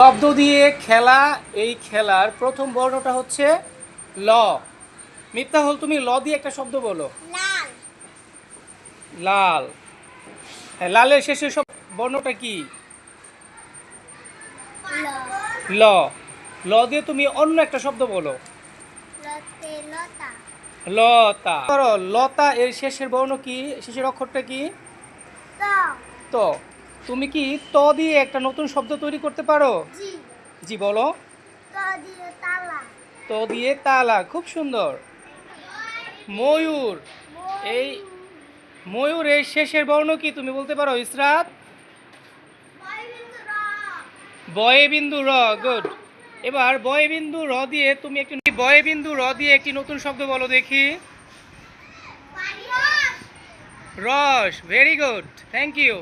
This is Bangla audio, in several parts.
শব্দ দিয়ে খেলা এই খেলার প্রথম বর্ণটা হচ্ছে ল। মিথ্যা হল তুমি ল দিয়ে একটা শব্দ বলো। লাল। লাল। হ্যাঁ লালের শেষে সব বর্ণটা কি? ল। ল। দিয়ে তুমি অন্য একটা শব্দ বলো। লতে লতা। লতা। ধরো, লতা এর শেষের বর্ণ কি? শেষের অক্ষরটা কি? ত। তুমি কি ত দিয়ে একটা নতুন শব্দ তৈরি করতে পারো? জি। বলো। ত দিয়ে তালা। ত দিয়ে তালা খুব সুন্দর। ময়ূর। এই ময়ূর এর শেষের বর্ণ কি তুমি বলতে পারো ইসরাত? বয়ে বিন্দু র। গুড। এবার বয়ে বিন্দু র দিয়ে তুমি একটি বয়ে বিন্দু র দিয়ে একটি নতুন শব্দ বলো দেখি। রস ভেরি গুড থ্যাংক ইউ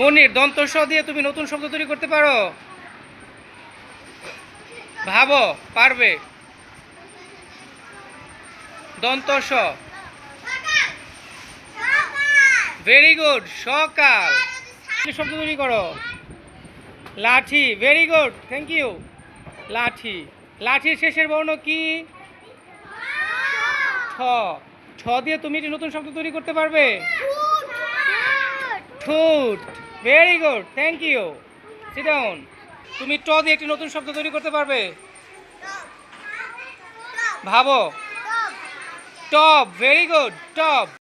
মনির দন্ত স দিয়ে তুমি নতুন শব্দ তৈরি করতে পারো। ভাবো, পারবে। দন্ত স ভেরি গুড সকাল শব্দ তৈরি করো। লাঠি ভেরি গুড থ্যাংক ইউ লাঠি, লাঠির শেষের বর্ণ কি? ঠ। ঠ দিয়ে তুমি একটি নতুন শব্দ তৈরি করতে পারবে। ঠুট very good thank you sit down তুমি ট দিয়ে একটি নতুন শব্দ তৈরি করতে পারবে। ভাবো। Top very good top